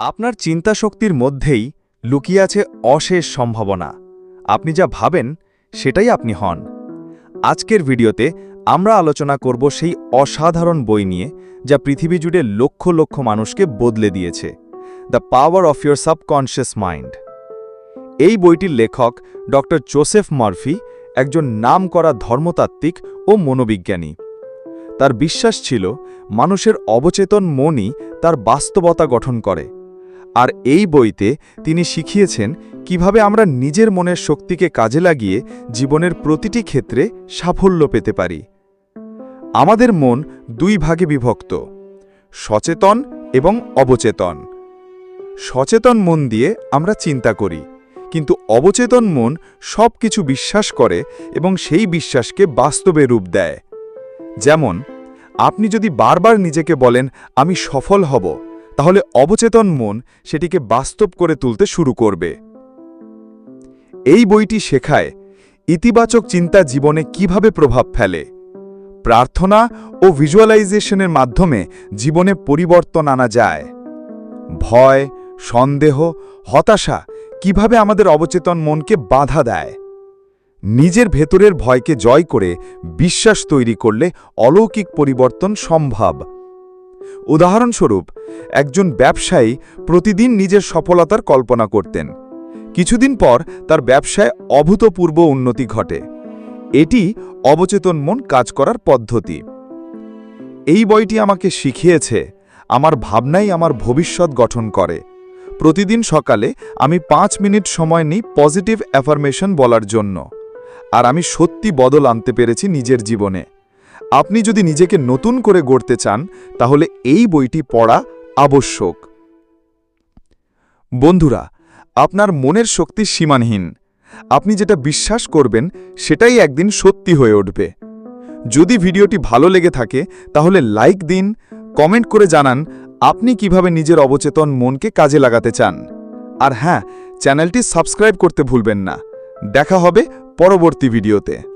আপনার চিন্তাশক্তির মধ্যেই লুকিয়ে আছে অশেষ সম্ভাবনা। আপনি যা ভাবেন, সেটাই আপনি হন। আজকের ভিডিওতে আমরা আলোচনা করব সেই অসাধারণ বই নিয়ে, যা পৃথিবী জুড়ে লক্ষ লক্ষ মানুষকে বদলে দিয়েছে। The power of your subconscious mind এই বইটির লেখক ডক্টর জোসেফ মার্ফি একজন নাম করা ধর্মতাত্ত্বিক ও মনোবিজ্ঞানী। তার বিশ্বাস ছিল, মানুষের অবচেতন মনই তার বাস্তবতা গঠন করে। আর এই বইতে তিনি শিখিয়েছেন কীভাবে আমরা নিজের মনের শক্তিকে কাজে লাগিয়ে জীবনের প্রতিটি ক্ষেত্রে সাফল্য পেতে পারি। আমাদের মন দুই ভাগে বিভক্ত, সচেতন এবং অবচেতন। সচেতন মন দিয়ে আমরা চিন্তা করি, কিন্তু অবচেতন মন সব কিছু বিশ্বাস করে এবং সেই বিশ্বাসকে বাস্তবে রূপ দেয়। যেমন, আপনি যদি বারবার নিজেকে বলেন, আমি সফল হব। তাহলে অবচেতন মন সেটিকে বাস্তব করে তুলতে শুরু করবে। এই বইটি শেখায় ইতিবাচক চিন্তা জীবনে কীভাবে প্রভাব ফেলে, প্রার্থনা ও ভিজুয়ালাইজেশনের মাধ্যমে জীবনে পরিবর্তন আনা যায়। ভয়, সন্দেহ, হতাশা কীভাবে আমাদের অবচেতন মনকে বাধা দেয়? নিজের ভেতরের ভয়কে জয় করে বিশ্বাস তৈরি করলে অলৌকিক পরিবর্তন সম্ভব। উদাহরণস্বরূপ, একজন ব্যবসায়ী প্রতিদিন নিজের সফলতার কল্পনা করতেন। কিছুদিন পর তার ব্যবসায় অভূতপূর্ব উন্নতি ঘটে। এটি অবচেতন মন কাজ করার পদ্ধতি। এই বইটি আমাকে শিখিয়েছে, আমার ভাবনাই আমার ভবিষ্যৎ গঠন করে। প্রতিদিন সকালে আমি পাঁচ মিনিট সময় নিই পজিটিভ অ্যাফার্মেশন বলার জন্য। আর আমি সত্যি বদল আনতে পেরেছি নিজের জীবনে। আপনি যদি নিজেকে নতুন করে গড়তে চান, তাহলে এই বইটি পড়া আবশ্যক। বন্ধুরা, আপনার মনের শক্তি সীমানহীন আপনি যেটা বিশ্বাস করবেন, সেটাই একদিন সত্যি হয়ে উঠবে। যদি ভিডিওটি ভালো লেগে থাকে, তাহলে লাইক দিন, কমেন্ট করে জানান, আপনি কীভাবে নিজের অবচেতন মনকে কাজে লাগাতে চান। আর হ্যাঁ চ্যানেলটি সাবস্ক্রাইব করতে ভুলবেন না। দেখা হবে পরবর্তী ভিডিওতে।